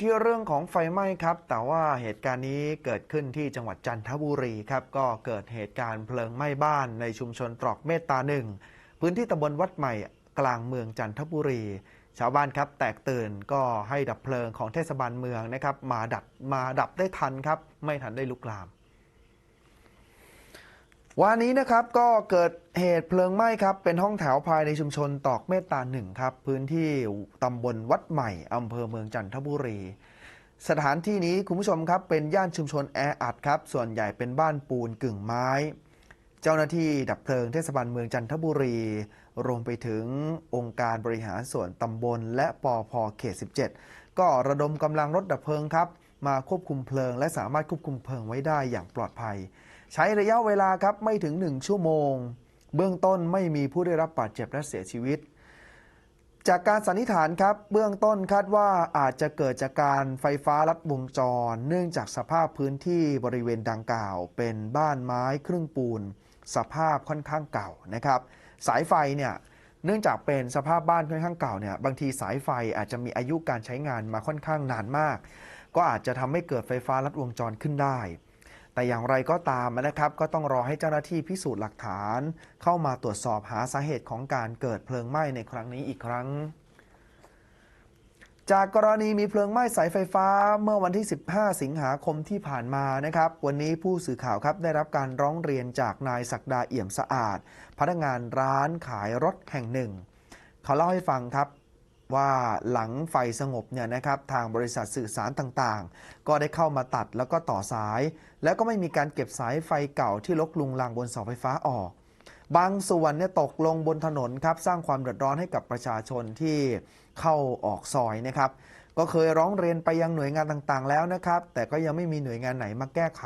ที่เรื่องของไฟไหม้ครับ แต่ว่าเหตุการณ์นี้เกิดขึ้นที่จังหวัดจันทบุรีครับ ก็เกิดเหตุการณ์เพลิงไหม้บ้านในชุมชนตรอกเมตตาหนึ่ง พื้นที่ตำบลวัดใหม่กลางเมืองจันทบุรี ชาวบ้านครับแตกตื่นก็ให้ดับเพลิงของเทศบาลเมืองนะครับ มาดับมาดับได้ทันครับ ไม่ทันได้ลุกลาม วันนี้นะครับก็เกิดเหตุเพลิงไหม้ครับ เป็นห้องแถวภายในชุมชนตอกเมตตาหนึ่งครับ พื้นที่ตำบลวัดใหม่อำเภอเมืองจันทบุรี สถานที่นี้คุณผู้ชมครับ เป็นย่านชุมชนแออัดครับ ส่วนใหญ่เป็นบ้านปูนกึ่งไม้ เจ้าหน้าที่ดับเพลิงเทศบาลเมืองจันทบุรี รวมไปถึงองค์การบริหารส่วนตำบล และปอพเขต 17 ก็ระดมกำลังรถดับเพลิงครับ มาควบคุมเพลิง และสามารถควบคุมเพลิงไว้ได้อย่างปลอดภัย ใช้ระยะเวลาครับไม่ถึง 1 ชั่วโมง เบื้องต้นไม่มีผู้ได้รับบาดเจ็บและเสียชีวิต จากการสันนิษฐานครับ เบื้องต้นคาดว่าอาจจะเกิดจากการไฟฟ้าลัดวงจร เนื่องจากสภาพพื้นที่บริเวณดังกล่าว เป็นบ้านไม้ครึ่งปูน สภาพค่อนข้างเก่านะครับ สายไฟเนี่ยเนื่องจากเป็นสภาพบ้านค่อนข้างเก่าเนี่ยบางทีสายไฟอาจจะมีอายุการใช้งานมาค่อนข้างนานมาก ก็อาจจะทำให้เกิดไฟฟ้าลัดวงจรขึ้นได้ แต่อย่างไรก็ตามนะครับ ก็ต้องรอให้เจ้าหน้าที่พิสูจน์หลักฐาน เข้ามาตรวจสอบหาสาเหตุของการเกิดเพลิงไหม้ในครั้งนี้อีกครั้ง จากกรณีมีเพลิงไหม้สายไฟฟ้าเมื่อวันที่ 15 สิงหาคมที่ผ่านมานะครับ วันนี้ผู้สื่อข่าวครับได้รับการร้องเรียนจากนายศักดาเอี่ยมสะอาด พนักงานร้านขายรถแห่งหนึ่ง เขาเล่าให้ฟังครับ ว่าหลังไฟสงบเนี่ยนะครับทางบริษัทสื่อสารต่างๆ ก็ได้เข้ามาตัดแล้วก็ต่อสาย แล้วก็ไม่มีการเก็บสายไฟเก่าที่ลกลุงลังบนเสาไฟฟ้าออก บางส่วนเนี่ยตกลงบนถนนครับสร้างความเดือดร้อนให้กับประชาชนที่เข้าออกซอยนะครับ ก็เคยร้องเรียนไปยังหน่วยงานต่างๆ แล้วนะครับ แต่ก็ยังไม่มีหน่วยงานไหนมาแก้ไข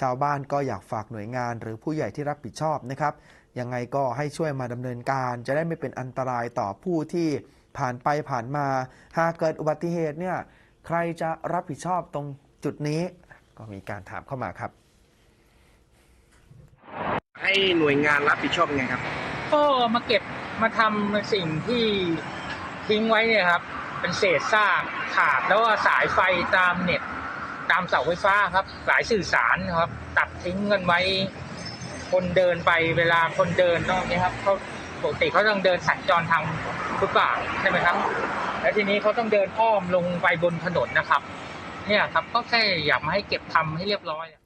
ชาวบ้านก็อยากฝากหน่วยงานหรือผู้ใหญ่ที่รับผิดชอบนะครับยังไงก็ให้ช่วยมาดำเนินการจะได้ไม่เป็นอันตรายต่อผู้ที่ ผ่านไปผ่านมา หากเกิดอุบัติเหตุเนี่ยใครจะรับผิดชอบตรงจุดนี้ ก็มีการถามเข้ามาครับ ให้หน่วยงานรับผิดชอบยังไงครับ ก็มาเก็บมาทำสิ่งที่ทิ้งไว้เนี่ยครับ เป็นเศษซากขาดแล้วก็สายไฟตามเน็ต ตามเสาไฟฟ้าครับ สายสื่อสารนะครับ ตัดทิ้งกันไว้ คนเดินไปเวลาคนเดินนอกนี้ครับเขา ปกติเขาต้องเดินสัญจรทางฟุตบาทใช่ไหมครับ แล้วทีนี้เขาต้องเดินอ้อมลงไปบนถนนนะครับ เนี่ยครับก็แค่อยากมาให้เก็บทำให้เรียบร้อย